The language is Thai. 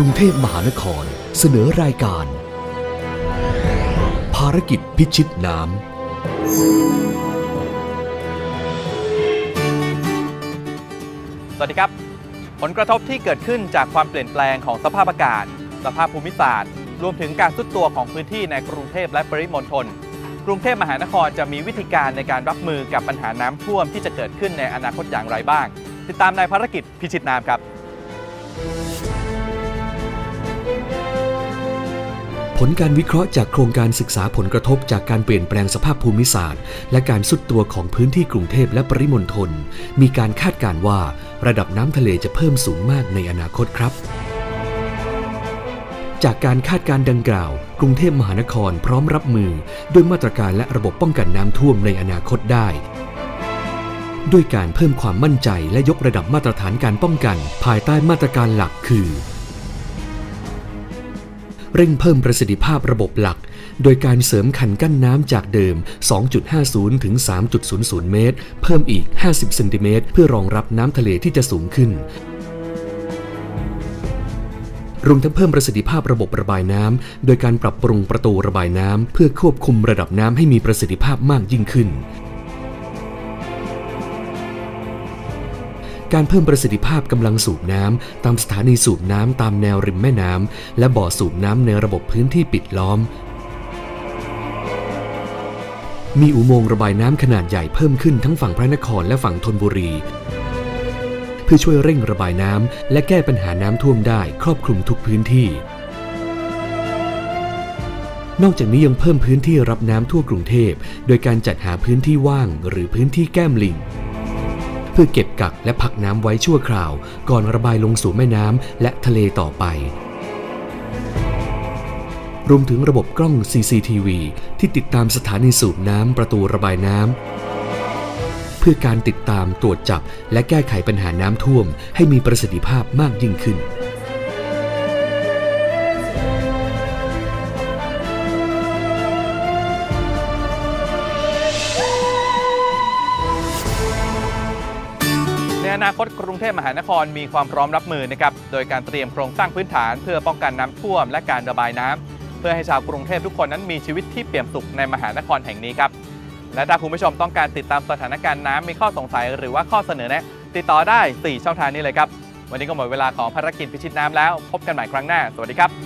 กรุงเทพมหานครเสนอรายการ ภารกิจพิชิตน้ำ สวัสดีครับ ผลกระทบที่เกิดขึ้นจากความเปลี่ยนแปลงของสภาพอากาศ สภาพภูมิศาสตร์ รวมถึงการทรุดตัวของพื้นที่ในกรุงเทพและปริมณฑลกรุงเทพมหานครจะมีวิธีการในการรับมือกับปัญหาน้ำท่วมที่จะเกิดขึ้นในอนาคตอย่างไรบ้าง ติดตามในภารกิจพิชิตน้ำครับ ผลการวิเคราะห์จากโครงการศึกษาผลกระทบจากการเปลี่ยนแปลงสภาพภูมิศาสตร์ และการสุดตัวของพื้นที่กรุงเทพและปริมณฑลมีการคาดการว่า ระดับน้ำทะเลจะเพิ่มสูงมากในอนาคตครับ จากการคาดการดังกล่าว กรุงเทพมหานครพร้อมรับมือ ด้วยมาตรการและระบบป้องกันน้ำท่วมในอนาคตได้ด้วยการเพิ่มความมั่นใจและยกระดับมาตรฐานการป้องกัน ภายใต้มาตรการหลักคือ เร่งเพิ่มประสิทธิภาพระบบหลัก โดยการเสริมคันกั้นน้ำจากเดิม 2.50 ถึง 3.00 เมตร เพิ่มอีก 50 เซนติเมตร เพื่อรองรับน้ำทะเลที่จะสูงขึ้นรวมทั้งเพิ่มประสิทธิภาพระบบระบายน้ำโดยการปรับปรุงประตูระบายน้ำเพื่อควบคุมระดับน้ำให้มีประสิทธิภาพมากยิ่งขึ้น การเพิ่มประสิทธิภาพกำลังสูบน้ำตามสถานีสูบน้ำตามแนวริมแม่น้ำและบ่อสูบน้ำในระบบพื้นที่ปิดล้อม มีอุโมงค์ระบายน้ำขนาดใหญ่เพิ่มขึ้นทั้งฝั่งพระนครและฝั่งธนบุรี เพื่อช่วยเร่งระบายน้ำและแก้ปัญหาน้ำท่วมได้ครอบคลุมทุกพื้นที่นอกจากนี้ยังเพิ่มพื้นที่รับน้ำทั่วกรุงเทพ โดยการจัดหาพื้นที่ว่างหรือพื้นที่แก้มลิง พื่อเก็บกักและพักน้ำไว้ชั่วคราว ก่อนระบายลงสู่แม่น้ำและทะเลต่อไป รวมถึงระบบกล้อง CCTV ที่ติดตามสถานีสูบน้ำประตูระบายน้ำ เพื่อการติดตามตรวจจับและแก้ไขปัญหาน้ำท่วมให้มีประสิทธิภาพมากยิ่งขึ้น อนาคตกรุงเทพมหานครมีความพร้อมรับมือนะครับ โดยการเตรียมโครงสร้างพื้นฐานเพื่อป้องกันน้ำท่วมและการระบายน้ำเพื่อให้ชาวกรุงเทพทุกคนนั้นมีชีวิตที่เปี่ยมสุขในมหานครแห่งนี้ครับ และถ้าคุณผู้ชมต้องการติดตามสถานการณ์น้ำมีข้อสงสัยหรือว่าข้อเสนอแนะ ติดต่อได้ 4 ช่องทางนี้เลยครับ วันนี้ก็หมดเวลาของภารกิจพิชิตน้ำแล้ว พบกันใหม่ครั้งหน้า สวัสดีครับ